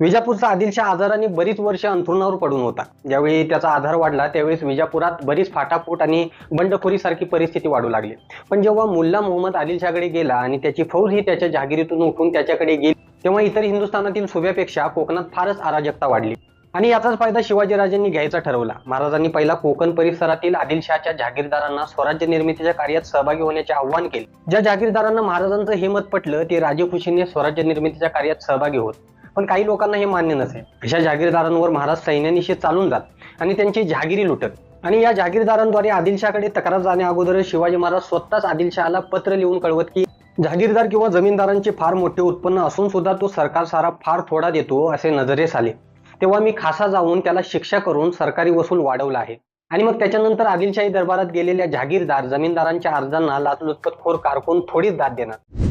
विजापूरचा आदिलशहा आजाराने बरीच वर्ष अंथरुणावर पडून होता. ज्यावेळी त्याचा आधार वाढला त्यावेळेस विजापुरात बरीच फाटाफूट आणि बंडखोरीसारखी परिस्थिती वाढू लागली. पण जेव्हा मुल्ला मोहम्मद आदिलशाहकडे गेला आणि त्याची फौज ही त्याच्या जहागिरीतून उठून त्याच्याकडे गेली तेव्हा इतर हिंदुस्थानातील सुब्यापेक्षा कोकणात फारच अराजकता वाढली. आणि याचाच फायदा शिवाजीराजांनी घ्यायचा ठरवला. महाराजांनी पहिला कोकण परिसरातील आदिलशहाच्या जहागीरदारांना स्वराज्य निर्मितीच्या कार्यात सहभागी होण्याचे आव्हान केले. ज्या जहागीरदारांना महाराजांचं हे मत पटलं ते राजखुशीने स्वराज्य निर्मितीच्या कार्यात सहभागी होत. पण काही लोकांना हे मान्य नसेल. अशा जहागीरदारांवर महाराज सैन्यानिशी चालून जात आणि त्यांची जहागिरी लुटत. आणि या जहागीरदारांद्वारे आदिलशहाकडे तक्रार जाण्या अगोदर शिवाजी महाराज स्वतःच आदिलशहाला पत्र लिहून कळवत की जहागीरदार किंवा जमीनदारांचे फार मोठे उत्पन्न असून सुद्धा तो सरकार सारा फार थोडा देतो असे नजरेस आले. तेव्हा मी खासा जाऊन त्याला शिक्षा करून सरकारी वसूल वाढवला आहे. आणि मग त्याच्यानंतर आदिलशाही दरबारात गेलेल्या जहागीरदार जमीनदारांच्या अर्जांना लाचलुचपतखोर कारकून थोडीच दाद देणार.